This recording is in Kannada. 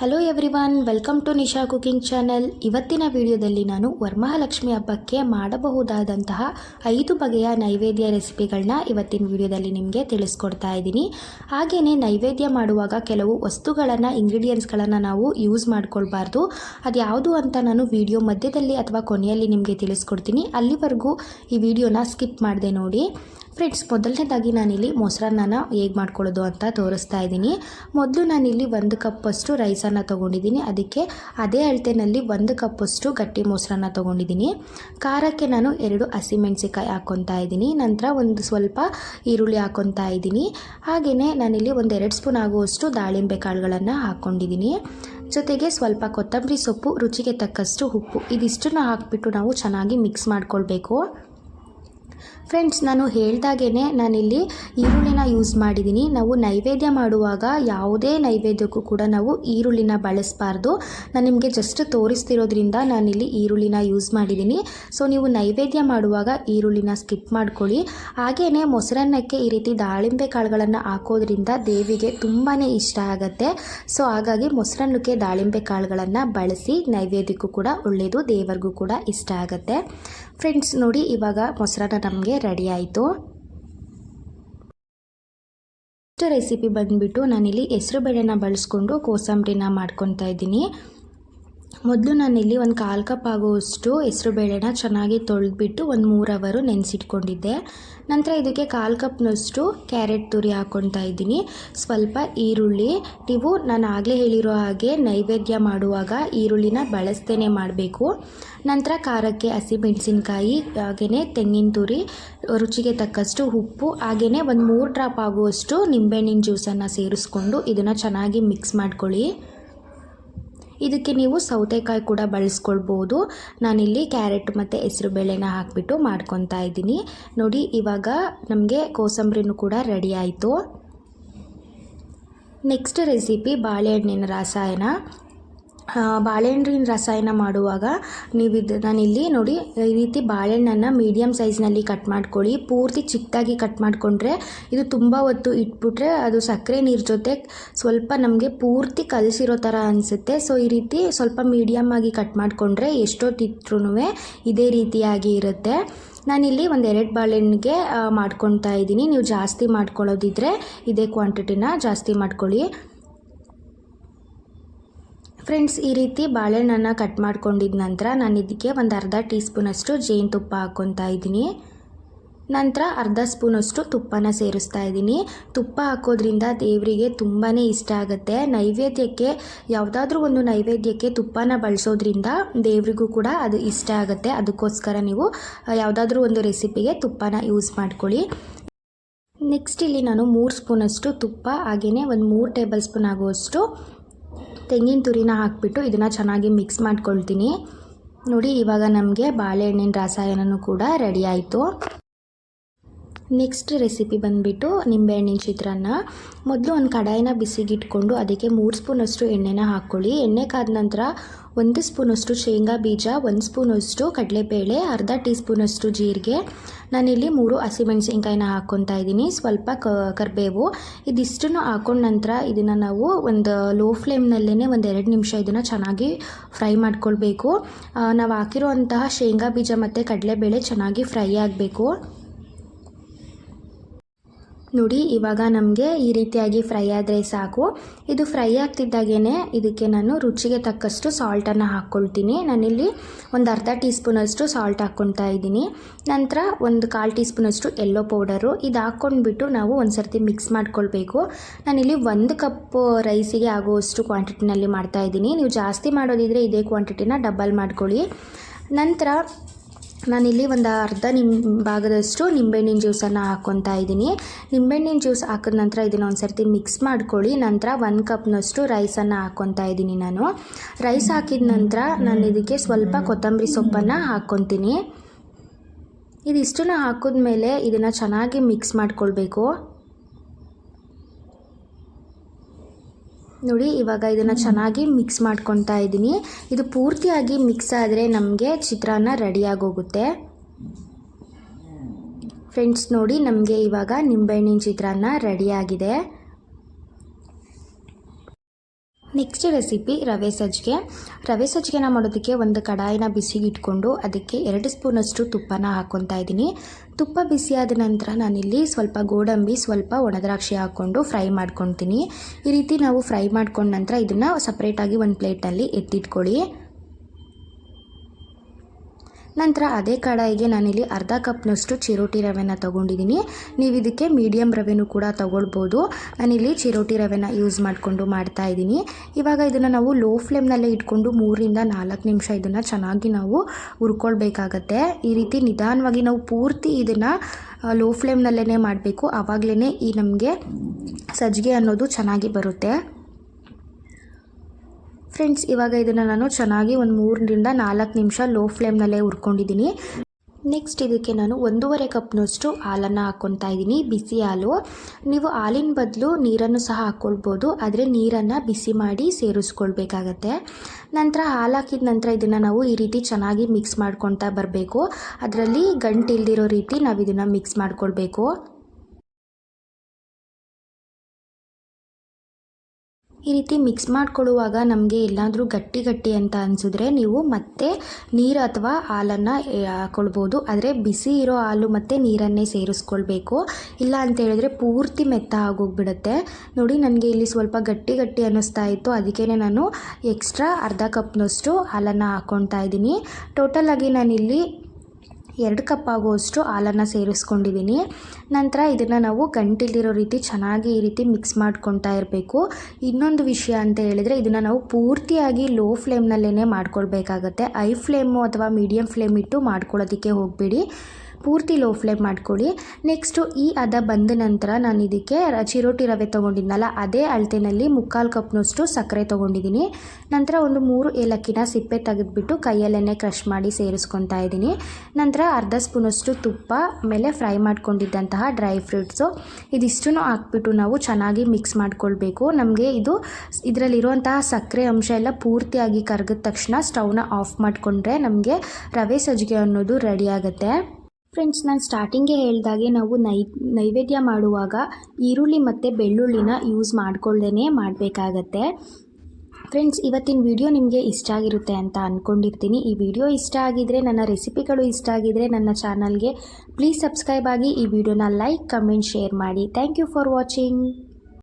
Hello everyone welcome to Nisha cooking channel ಇವತ್ತಿನ ವಿಡಿಯೋದಲ್ಲಿ ನಾನು ವರ್ಮಹಾಲಕ್ಷ್ಮಿ ಹಬ್ಬಕ್ಕೆ ಮಾಡಬಹುದಾದಂತಹ ಐದು ಬಗೆಯ ನೈವೇದ್ಯ ರೆಸಿಪಿಗಳನ್ನ ಇವತ್ತಿನ ವಿಡಿಯೋದಲ್ಲಿ ನಿಮಗೆ ತಿಳಿಸ್ಕೊಡ್ತಾ ಇದ್ದೀನಿ. ಹಾಗೆಯೇ ನೈವೇದ್ಯ ಮಾಡುವಾಗ ಕೆಲವು ವಸ್ತುಗಳನ್ನು ಇಂಗ್ರೀಡಿಯೆಂಟ್ಸ್ಗಳನ್ನು ನಾವು ಯೂಸ್ ಮಾಡ್ಕೊಳ್ಬಾರ್ದು. ಅದು ಯಾವುದು ಅಂತ ನಾನು ವಿಡಿಯೋ ಮಧ್ಯದಲ್ಲಿ ಅಥವಾ ಕೊನೆಯಲ್ಲಿ ನಿಮಗೆ ತಿಳಿಸ್ಕೊಡ್ತೀನಿ. ಅಲ್ಲಿವರೆಗೂ ಈ ವಿಡಿಯೋನ ಸ್ಕಿಪ್ ಮಾಡಿದೆ ನೋಡಿ. ಫ್ರೆಂಡ್ಸ್, ಮೊದಲನೇದಾಗಿ ನಾನಿಲ್ಲಿ ಮೊಸರನ್ನ ಹೇಗೆ ಮಾಡ್ಕೊಳ್ಳೋದು ಅಂತ ತೋರಿಸ್ತಾ ಇದ್ದೀನಿ. ಮೊದಲು ನಾನಿಲ್ಲಿ ಒಂದು ಕಪ್ಪಷ್ಟು ರೈಸನ್ನು ತೊಗೊಂಡಿದ್ದೀನಿ. ಅದಕ್ಕೆ ಅದೇ ಅಳತೆನಲ್ಲಿ ಒಂದು ಕಪ್ಪಷ್ಟು ಗಟ್ಟಿ ಮೊಸರನ್ನ ತೊಗೊಂಡಿದ್ದೀನಿ. ಖಾರಕ್ಕೆ ನಾನು ಎರಡು ಹಸಿಮೆಣಸಿಕಾಯಿ ಹಾಕ್ಕೊತಾ ಇದ್ದೀನಿ. ನಂತರ ಒಂದು ಸ್ವಲ್ಪ ಈರುಳ್ಳಿ ಹಾಕ್ಕೊತಾ ಇದ್ದೀನಿ. ಹಾಗೆಯೇ ನಾನಿಲ್ಲಿ ಒಂದು ಎರಡು ಸ್ಪೂನ್ ಆಗುವಷ್ಟು ದಾಳಿಂಬೆ ಕಾಳುಗಳನ್ನು ಹಾಕ್ಕೊಂಡಿದ್ದೀನಿ. ಜೊತೆಗೆ ಸ್ವಲ್ಪ ಕೊತ್ತಂಬರಿ ಸೊಪ್ಪು, ರುಚಿಗೆ ತಕ್ಕಷ್ಟು ಉಪ್ಪು, ಇದಿಷ್ಟನ್ನು ಹಾಕಿಬಿಟ್ಟು ನಾವು ಚೆನ್ನಾಗಿ ಮಿಕ್ಸ್ ಮಾಡ್ಕೊಳ್ಬೇಕು. ಫ್ರೆಂಡ್ಸ್ ನಾನು ಹೇಳ್ದಾಗೇ ನಾನಿಲ್ಲಿ ಈರುಳ್ಳಿನ ಯೂಸ್ ಮಾಡಿದ್ದೀನಿ ನಾವು ನೈವೇದ್ಯ ಮಾಡುವಾಗ ಯಾವುದೇ ನೈವೇದ್ಯಕ್ಕೂ ಕೂಡ ನಾವು ಈರುಳ್ಳಿನ ಬಳಸಬಾರ್ದು. ನಾನು ನಿಮಗೆ ಜಸ್ಟ್ ತೋರಿಸ್ತಿರೋದ್ರಿಂದ ನಾನಿಲ್ಲಿ ಈರುಳ್ಳಿನ ಯೂಸ್ ಮಾಡಿದ್ದೀನಿ ಸೊ ನೀವು ನೈವೇದ್ಯ ಮಾಡುವಾಗ ಈರುಳ್ಳಿನ ಸ್ಕಿಪ್ ಮಾಡ್ಕೊಳ್ಳಿ. ಹಾಗೆಯೇ ಮೊಸರನ್ನಕ್ಕೆ ಈ ರೀತಿ ದಾಳಿಂಬೆ ಕಾಳುಗಳನ್ನು ಹಾಕೋದ್ರಿಂದ ದೇವಿಗೆ ತುಂಬಾ ಇಷ್ಟ ಆಗುತ್ತೆ. ಸೊ ಹಾಗಾಗಿ ಮೊಸರನ್ನಕ್ಕೆ ದಾಳಿಂಬೆ ಕಾಳುಗಳನ್ನು ಬಳಸಿ ನೈವೇದ್ಯಕ್ಕೂ ಕೂಡ ಒಳ್ಳೆಯದು ದೇವರಿಗೂ ಕೂಡ ಇಷ್ಟ ಆಗುತ್ತೆ. ಫ್ರೆಂಡ್ಸ್ ನೋಡಿ ಇವಾಗ ಮೊಸರನ್ನ ನಮಗೆ ರೆಡಿ ಆಯಿತು ನೆಕ್ಸ್ಟ್ ರೆಸಿಪಿ ಬಂದುಬಿಟ್ಟು ನಾನಿಲ್ಲಿ ಹೆಸರು ಬೇಳೆನ ಬಳಸ್ಕೊಂಡು ಕೋಸಂಬರಿನ ಮಾಡ್ಕೊತಾ ಇದ್ದೀನಿ. ಮೊದಲು ನಾನಿಲ್ಲಿ ಒಂದು ಕಾಲು ಕಪ್ ಆಗುವಷ್ಟು ಹೆಸರು ಬೇಳೆನ ಚೆನ್ನಾಗಿ ತೊಳೆದ್ಬಿಟ್ಟು ಒಂದು ಮೂರು ಅವರು ನೆನೆಸಿಟ್ಕೊಂಡಿದ್ದೆ. ನಂತರ ಇದಕ್ಕೆ ಕಾಲು ಕಪ್ನಷ್ಟು ಕ್ಯಾರೆಟ್ ತುರಿ ಹಾಕ್ಕೊತಾ ಇದ್ದೀನಿ. ಸ್ವಲ್ಪ ಈರುಳ್ಳಿ. ನೀವು ನಾನು ಆಗಲೇ ಹೇಳಿರೋ ಹಾಗೆ ನೈವೇದ್ಯ ಮಾಡುವಾಗ ಈರುಳ್ಳಿನ ಬಳಸ್ತೇನೆ ಮಾಡಬೇಕು. ನಂತರ ಖಾರಕ್ಕೆ ಹಸಿಮೆಣಸಿನ್ಕಾಯಿ ಹಾಗೆಯೇ ತೆಂಗಿನ ತುರಿ, ರುಚಿಗೆ ತಕ್ಕಷ್ಟು ಉಪ್ಪು ಹಾಗೆಯೇ ಒಂದು ಮೂರು ಡ್ರಾಪ್ ಆಗುವಷ್ಟು ನಿಂಬೆಹಣ್ಣಿನ ಜ್ಯೂಸನ್ನು ಸೇರಿಸ್ಕೊಂಡು ಇದನ್ನು ಚೆನ್ನಾಗಿ ಮಿಕ್ಸ್ ಮಾಡ್ಕೊಳ್ಳಿ. ಇದಕ್ಕೆ ನೀವು ಸೌತೆಕಾಯಿ ಕೂಡ ಬಳಸ್ಕೊಳ್ಬೋದು. ನಾನಿಲ್ಲಿ ಕ್ಯಾರೆಟ್ ಮತ್ತು ಹೆಸರು ಬೇಳೆನ ಹಾಕಿಬಿಟ್ಟು ಮಾಡ್ಕೊತಾ ಇದ್ದೀನಿ. ನೋಡಿ, ಇವಾಗ ನಮಗೆ ಕೋಸಂಬರಿನೂ ಕೂಡ ರೆಡಿ ಆಯಿತು. ನೆಕ್ಸ್ಟ್ ರೆಸಿಪಿ ಬಾಳೆಹಣ್ಣಿನ ರಸಾಯನ. ಬಾಳೆಹಣ್ಣಿನ ರಸಾಯನ ಮಾಡುವಾಗ ನೀವು ಇದು ನಾನಿಲ್ಲಿ ನೋಡಿ, ಈ ರೀತಿ ಬಾಳೆಹಣ್ಣನ್ನು ಮೀಡಿಯಮ್ ಸೈಜ್ನಲ್ಲಿ ಕಟ್ ಮಾಡ್ಕೊಳ್ಳಿ. ಪೂರ್ತಿ ಚಿಕ್ಕದಾಗಿ ಕಟ್ ಮಾಡಿಕೊಂಡ್ರೆ ಇದು ತುಂಬ ಹೊತ್ತು ಇಟ್ಬಿಟ್ರೆ ಅದು ಸಕ್ಕರೆ ನೀರು ಜೊತೆ ಸ್ವಲ್ಪ ನಮಗೆ ಪೂರ್ತಿ ಕಲಸಿರೋ ಥರ ಅನಿಸುತ್ತೆ. ಸೊ ಈ ರೀತಿ ಸ್ವಲ್ಪ ಮೀಡಿಯಮ್ ಆಗಿ ಕಟ್ ಮಾಡಿಕೊಂಡ್ರೆ ಎಷ್ಟೊತ್ತಿದ್ರೂ ಇದೇ ರೀತಿಯಾಗಿ ಇರುತ್ತೆ. ನಾನಿಲ್ಲಿ ಒಂದು ಎರಡು ಬಾಳೆಹಣ್ಣಿಗೆ ಮಾಡ್ಕೊತಾ ಇದ್ದೀನಿ. ನೀವು ಜಾಸ್ತಿ ಮಾಡ್ಕೊಳ್ಳೋದಿದ್ರೆ ಇದೇ ಕ್ವಾಂಟಿಟಿನ ಜಾಸ್ತಿ ಮಾಡ್ಕೊಳ್ಳಿ. ಫ್ರೆಂಡ್ಸ್ ಈ ರೀತಿ ಬಾಳೆಹಣ್ಣನ್ನು ಕಟ್ ಮಾಡ್ಕೊಂಡಿದ ನಂತರ ನಾನು ಇದಕ್ಕೆ ಒಂದು ಅರ್ಧ ಟೀ ಸ್ಪೂನಷ್ಟು ಜೇನುತುಪ್ಪ ಹಾಕ್ಕೊತಾ ಇದ್ದೀನಿ. ನಂತರ ಅರ್ಧ ಸ್ಪೂನಷ್ಟು ತುಪ್ಪನ ಸೇರಿಸ್ತಾ ಇದ್ದೀನಿ. ತುಪ್ಪ ಹಾಕೋದ್ರಿಂದ ದೇವರಿಗೆ ತುಂಬಾ ಇಷ್ಟ ಆಗುತ್ತೆ. ನೈವೇದ್ಯಕ್ಕೆ, ಯಾವುದಾದ್ರೂ ಒಂದು ನೈವೇದ್ಯಕ್ಕೆ ತುಪ್ಪನ ಬಳಸೋದ್ರಿಂದ ದೇವರಿಗೂ ಕೂಡ ಅದು ಇಷ್ಟ ಆಗುತ್ತೆ. ಅದಕ್ಕೋಸ್ಕರ ನೀವು ಯಾವುದಾದ್ರೂ ಒಂದು ರೆಸಿಪಿಗೆ ತುಪ್ಪನ ಯೂಸ್ ಮಾಡ್ಕೊಳ್ಳಿ. ನೆಕ್ಸ್ಟ್ ಇಲ್ಲಿ ನಾನು ಮೂರು ಸ್ಪೂನಷ್ಟು ತುಪ್ಪ ಹಾಗೆಯೇ ಒಂದು ಮೂರು ಟೇಬಲ್ ಸ್ಪೂನ್ ಆಗುವಷ್ಟು ತೆಂಗಿನ ತುರಿನ ಹಾಕಿಬಿಟ್ಟು ಇದನ್ನು ಚೆನ್ನಾಗಿ ಮಿಕ್ಸ್ ಮಾಡ್ಕೊಳ್ತೀನಿ. ನೋಡಿ ಇವಾಗ ನಮಗೆ ಬಾಳೆಹಣ್ಣಿನ ರಸಾಯನನೂ ಕೂಡ ರೆಡಿ ಆಯಿತು. ನೆಕ್ಸ್ಟ್ ರೆಸಿಪಿ ಬಂದುಬಿಟ್ಟು ನಿಂಬೆಹಣ್ಣಿನ ಚಿತ್ರಾನ್ನ. ಮೊದಲು ಒಂದು ಕಡಾಯಿನ ಬಿಸಿಗಿಟ್ಕೊಂಡು ಅದಕ್ಕೆ ಮೂರು ಸ್ಪೂನಷ್ಟು ಎಣ್ಣೆನ ಹಾಕ್ಕೊಳ್ಳಿ ಎಣ್ಣೆ ಕಾದ ನಂತರ ಒಂದು ಸ್ಪೂನಷ್ಟು ಶೇಂಗಾ ಬೀಜ, ಒಂದು ಸ್ಪೂನಷ್ಟು ಕಡಲೆಬೇಳೆ, ಅರ್ಧ ಟೀ ಸ್ಪೂನಷ್ಟು ಜೀರಿಗೆ. ನಾನಿಲ್ಲಿ ಮೂರು ಹಸಿಮೆಣಸಿನ್ಕಾಯಿನ ಹಾಕ್ಕೊತಾ ಇದ್ದೀನಿ. ಸ್ವಲ್ಪ ಕ, ಕರಿಬೇವು. ಇದಿಷ್ಟನ್ನು ಹಾಕೊಂಡ ನಂತರ ಇದನ್ನು ನಾವು ಒಂದು ಲೋ ಫ್ಲೇಮ್ನಲ್ಲೇ ಒಂದು ಎರಡು ನಿಮಿಷ ಇದನ್ನು ಚೆನ್ನಾಗಿ ಫ್ರೈ ಮಾಡ್ಕೊಳ್ಬೇಕು. ನಾವು ಹಾಕಿರುವಂತಹ ಶೇಂಗಾ ಬೀಜ ಮತ್ತು ಕಡಲೆಬೇಳೆ ಚೆನ್ನಾಗಿ ಫ್ರೈ ಆಗಬೇಕು. ನೋಡಿ, ಇವಾಗ ನಮಗೆ ಈ ರೀತಿಯಾಗಿ ಫ್ರೈ ಆದರೆ ಸಾಕು. ಇದು ಫ್ರೈ ಆಗ್ತಿದ್ದಾಗೇ ಇದಕ್ಕೆ ನಾನು ರುಚಿಗೆ ತಕ್ಕಷ್ಟು ಸಾಲ್ಟನ್ನು ಹಾಕ್ಕೊಳ್ತೀನಿ ನಾನಿಲ್ಲಿ ಒಂದು ಅರ್ಧ ಟೀ ಸ್ಪೂನಷ್ಟು ಸಾಲ್ಟ್ ಹಾಕ್ಕೊತಾ ಇದ್ದೀನಿ. ನಂತರ ಒಂದು ಕಾಲು ಟೀ ಸ್ಪೂನಷ್ಟು ಎಲ್ಲೋ ಪೌಡರು ಇದು ಹಾಕ್ಕೊಂಡ್ಬಿಟ್ಟು ನಾವು ಒಂದು ಸರ್ತಿ ಮಿಕ್ಸ್ ಮಾಡ್ಕೊಳ್ಬೇಕು. ನಾನಿಲ್ಲಿ ಒಂದು ಕಪ್ ರೈಸಿಗೆ ಆಗುವಷ್ಟು ಕ್ವಾಂಟಿಟಿನಲ್ಲಿ ಮಾಡ್ತಾಯಿದ್ದೀನಿ ನೀವು ಜಾಸ್ತಿ ಮಾಡೋದಿದ್ರೆ ಇದೇ ಕ್ವಾಂಟಿಟಿನ ಡಬಲ್ ಮಾಡ್ಕೊಳ್ಳಿ. ನಂತರ ನಾನಿಲ್ಲಿ ಒಂದು ಅರ್ಧ ನಿಮ್ ಭಾಗದಷ್ಟು ನಿಂಬೆಹಣ್ಣಿನ ಜ್ಯೂಸನ್ನು ಹಾಕ್ಕೊತಾ ಇದ್ದೀನಿ. ನಿಂಬೆಹಣ್ಣಿನ ಜ್ಯೂಸ್ ಹಾಕಿದ ನಂತರ ಇದನ್ನು ಒಂದು ಸರ್ತಿ ಮಿಕ್ಸ್ ಮಾಡ್ಕೊಳ್ಳಿ. ನಂತರ ಒಂದು ಕಪ್ನಷ್ಟು ರೈಸನ್ನು ಹಾಕ್ಕೊತಾ ಇದ್ದೀನಿ ನಾನು. ರೈಸ್ ಹಾಕಿದ ನಂತರ ನಾನು ಇದಕ್ಕೆ ಸ್ವಲ್ಪ ಕೊತ್ತಂಬರಿ ಸೊಪ್ಪನ್ನು ಹಾಕ್ಕೊತೀನಿ ಇದಿಷ್ಟನ್ನು ಹಾಕಿದ್ಮೇಲೆ ಇದನ್ನು ಚೆನ್ನಾಗಿ ಮಿಕ್ಸ್ ಮಾಡ್ಕೊಳ್ಬೇಕು. ನೋಡಿ ಇವಾಗ ಇದನ್ನು ಚೆನ್ನಾಗಿ ಮಿಕ್ಸ್ ಮಾಡ್ಕೊತಾ ಇದ್ದೀನಿ ಇದು ಪೂರ್ತಿಯಾಗಿ ಮಿಕ್ಸ್ ಆದರೆ ನಮಗೆ ಚಿತ್ರಾನ್ನ ರೆಡಿಯಾಗೋಗುತ್ತೆ ಫ್ರೆಂಡ್ಸ್ ನೋಡಿ ನಮಗೆ ಇವಾಗ ನಿಂಬೆಹಣ್ಣಿನ ಚಿತ್ರಾನ್ನ ರೆಡಿಯಾಗಿದೆ ನೆಕ್ಸ್ಟ್ ರೆಸಿಪಿ ರವೆ ಸಜ್ಜಿಗೆ. ರವೆ ಸಜ್ಜಿಗೆನ ಮಾಡೋದಕ್ಕೆ ಒಂದು ಕಡಾಯಿನ ಬಿಸಿಗೆ ಇಟ್ಕೊಂಡು ಅದಕ್ಕೆ ಎರಡು ಸ್ಪೂನಷ್ಟು ತುಪ್ಪನ ಹಾಕ್ಕೊತಾ ಇದ್ದೀನಿ. ತುಪ್ಪ ಬಿಸಿಯಾದ ನಂತರ ನಾನಿಲ್ಲಿ ಸ್ವಲ್ಪ ಗೋಡಂಬಿ, ಸ್ವಲ್ಪ ಒಣದ್ರಾಕ್ಷಿ ಹಾಕ್ಕೊಂಡು ಫ್ರೈ ಮಾಡ್ಕೊತೀನಿ ಈ ರೀತಿ ನಾವು ಫ್ರೈ ಮಾಡ್ಕೊಂಡ ನಂತರ ಇದನ್ನು ಸಪ್ರೇಟಾಗಿ ಒಂದು ಪ್ಲೇಟಲ್ಲಿ ಎತ್ತಿಟ್ಕೊಳ್ಳಿ. ನಂತರ ಅದೇ ಕಡಾಯಿಗೆ ನಾನಿಲ್ಲಿ ಅರ್ಧ ಕಪ್ನಷ್ಟು ಚಿರೋಟಿ ರವೆನ ತೊಗೊಂಡಿದ್ದೀನಿ. ನೀವು ಇದಕ್ಕೆ ಮೀಡಿಯಮ್ ರವೆನೂ ಕೂಡ ತೊಗೊಳ್ಬೋದು. ನಾನಿಲ್ಲಿ ಚಿರೋಟಿ ರವೆನ ಯೂಸ್ ಮಾಡಿಕೊಂಡು ಮಾಡ್ತಾ ಇದ್ದೀನಿ. ಇವಾಗ ಇದನ್ನು ನಾವು ಲೋ ಫ್ಲೇಮ್ನಲ್ಲೇ ಇಟ್ಕೊಂಡು ಮೂರಿಂದ ನಾಲ್ಕು ನಿಮಿಷ ಇದನ್ನು ಚೆನ್ನಾಗಿ ನಾವು ಹುರ್ಕೊಳ್ಬೇಕಾಗತ್ತೆ. ಈ ರೀತಿ ನಿಧಾನವಾಗಿ ನಾವು ಪೂರ್ತಿ ಇದನ್ನು ಲೋ ಫ್ಲೇಮ್ನಲ್ಲೇ ಮಾಡಬೇಕು. ಆವಾಗಲೇ ಈ ನಮಗೆ ಸಜ್ಜಿಗೆ ಅನ್ನೋದು ಚೆನ್ನಾಗಿ ಬರುತ್ತೆ. ಫ್ರೆಂಡ್ಸ್ ಇವಾಗ ಇದನ್ನು ನಾನು ಚೆನ್ನಾಗಿ ಒಂದು ಮೂರರಿಂದ ನಾಲ್ಕು ನಿಮಿಷ ಲೋ ಫ್ಲೇಮ್ನಲ್ಲೇ ಹುರ್ಕೊಂಡಿದ್ದೀನಿ ನೆಕ್ಸ್ಟ್ ಇದಕ್ಕೆ ನಾನು ಒಂದೂವರೆ ಕಪ್ನಷ್ಟು ಹಾಲನ್ನು ಹಾಕ್ಕೊತಾ ಇದ್ದೀನಿ ಬಿಸಿ ಹಾಲು. ನೀವು ಹಾಲಿನ ಬದಲು ನೀರನ್ನು ಸಹ ಹಾಕ್ಕೊಳ್ಬೋದು ಆದರೆ ನೀರನ್ನು ಬಿಸಿ ಮಾಡಿ ಸೇರಿಸ್ಕೊಳ್ಬೇಕಾಗತ್ತೆ. ನಂತರ ಹಾಲು ಹಾಕಿದ ನಂತರ ಇದನ್ನು ನಾವು ಈ ರೀತಿ ಚೆನ್ನಾಗಿ ಮಿಕ್ಸ್ ಮಾಡ್ಕೊತಾ ಬರಬೇಕು. ಅದರಲ್ಲಿ ಗಂಟಿಲ್ದಿರೋ ರೀತಿ ನಾವು ಇದನ್ನು ಮಿಕ್ಸ್ ಮಾಡ್ಕೊಳ್ಬೇಕು. ಈ ರೀತಿ ಮಿಕ್ಸ್ ಮಾಡ್ಕೊಳ್ಳುವಾಗ ನಮಗೆ ಎಲ್ಲಾದರೂ ಗಟ್ಟಿ ಗಟ್ಟಿ ಅಂತ ಅನಿಸಿದ್ರೆ ನೀವು ಮತ್ತೆ ನೀರು ಅಥವಾ ಹಾಲನ್ನು ಹಾಕ್ಕೊಳ್ಬೋದು ಆದರೆ ಬಿಸಿ ಇರೋ ಹಾಲು ಮತ್ತು ನೀರನ್ನೇ ಸೇರಿಸ್ಕೊಳ್ಬೇಕು. ಇಲ್ಲ ಅಂತ ಹೇಳಿದ್ರೆ ಪೂರ್ತಿ ಮೆತ್ತ ಆಗೋಗ್ಬಿಡುತ್ತೆ. ನೋಡಿ, ನನಗೆ ಇಲ್ಲಿ ಸ್ವಲ್ಪ ಗಟ್ಟಿ ಗಟ್ಟಿ ಅನ್ನಿಸ್ತಾ ಇತ್ತು. ಅದಕ್ಕೇ ನಾನು ಎಕ್ಸ್ಟ್ರಾ ಅರ್ಧ ಕಪ್ನಷ್ಟು ಹಾಲನ್ನು ಹಾಕ್ಕೊಳ್ತಾ ಇದ್ದೀನಿ. ಟೋಟಲಾಗಿ ನಾನಿಲ್ಲಿ ಎರಡು ಕಪ್ ಆಗುವಷ್ಟು ಹಾಲನ್ನು ಸೇರಿಸ್ಕೊಂಡಿದ್ದೀನಿ. ನಂತರ ಇದನ್ನು ನಾವು ಗಂಟಿಲಿರೋ ರೀತಿ ಚೆನ್ನಾಗಿ ಈ ರೀತಿ ಮಿಕ್ಸ್ ಮಾಡ್ಕೊತಾ ಇರಬೇಕು. ಇನ್ನೊಂದು ವಿಷಯ ಅಂತ ಹೇಳಿದರೆ ಇದನ್ನು ನಾವು ಪೂರ್ತಿಯಾಗಿ ಲೋ ಫ್ಲೇಮ್ನಲ್ಲೇ ಮಾಡ್ಕೊಳ್ಬೇಕಾಗತ್ತೆ. ಐ ಫ್ಲೇಮು ಅಥವಾ ಮೀಡಿಯಮ್ ಫ್ಲೇಮ್ ಇಟ್ಟು ಮಾಡ್ಕೊಳ್ಳೋದಕ್ಕೆ ಹೋಗಬೇಡಿ. ಪೂರ್ತಿ ಲೋ ಫ್ಲೇಮ್ ಮಾಡ್ಕೊಳ್ಳಿ. ನೆಕ್ಸ್ಟು ಈ ಹದ ಬಂದ ನಂತರ ನಾನು ಇದಕ್ಕೆ ಚಿರೋಟಿ ರವೆ ತೊಗೊಂಡಿದ್ನಲ್ಲ, ಅದೇ ಅಳತೆನಲ್ಲಿ ಮುಕ್ಕಾಲು ಕಪ್ನಷ್ಟು ಸಕ್ಕರೆ ತೊಗೊಂಡಿದ್ದೀನಿ ನಂತರ ಒಂದು ಮೂರು ಏಲಕ್ಕಿನ ಸಿಪ್ಪೆ ತೆಗೆದುಬಿಟ್ಟು ಕೈಯಲ್ಲೇ ಕ್ರಷ್ ಮಾಡಿ ಸೇರಿಸ್ಕೊತಾ ಇದ್ದೀನಿ. ನಂತರ ಅರ್ಧ ಸ್ಪೂನಷ್ಟು ತುಪ್ಪ, ಆಮೇಲೆ ಫ್ರೈ ಮಾಡ್ಕೊಂಡಿದ್ದಂತಹ ಡ್ರೈ ಫ್ರೂಟ್ಸು ಇದಿಷ್ಟು ಹಾಕ್ಬಿಟ್ಟು ನಾವು ಚೆನ್ನಾಗಿ ಮಿಕ್ಸ್ ಮಾಡ್ಕೊಳ್ಬೇಕು. ನಮಗೆ ಇದು ಇದರಲ್ಲಿರುವಂತಹ ಸಕ್ಕರೆ ಅಂಶ ಎಲ್ಲ ಪೂರ್ತಿಯಾಗಿ ಕರಗಿದ ತಕ್ಷಣ ಸ್ಟೌವ್ನ ಆಫ್ ಮಾಡಿಕೊಂಡ್ರೆ ನಮಗೆ ರವೆ ಸಜ್ಜಿಗೆ ಅನ್ನೋದು ರೆಡಿ ಆಗುತ್ತೆ. ಫ್ರೆಂಡ್ಸ್ ನಾನು ಸ್ಟಾರ್ಟಿಂಗೇ ಹೇಳಿದಾಗೆ ನಾವು ನೈ, ನೈವೇದ್ಯ ಮಾಡುವಾಗ ಈರುಳ್ಳಿ ಮತ್ತು ಬೆಳ್ಳುಳ್ಳಿನ ಯೂಸ್ ಮಾಡ್ಕೊಳ್ದೇ ಮಾಡಬೇಕಾಗತ್ತೆ. ಫ್ರೆಂಡ್ಸ್ ಇವತ್ತಿನ ವಿಡಿಯೋ ನಿಮಗೆ ಇಷ್ಟ ಆಗಿರುತ್ತೆ ಅಂತ ಅಂದ್ಕೊಂಡಿರ್ತೀನಿ ಈ ವಿಡಿಯೋ ಇಷ್ಟ ಆಗಿದರೆ, ನನ್ನ ರೆಸಿಪಿಗಳು ಇಷ್ಟ ಆಗಿದರೆ ನನ್ನ ಚಾನಲ್ಗೆ ಪ್ಲೀಸ್ ಸಬ್ಸ್ಕ್ರೈಬ್ ಆಗಿ ಈ ವಿಡಿಯೋನ ಲೈಕ್ ಕಮೆಂಟ್ ಶೇರ್ ಮಾಡಿ. Thank you for watching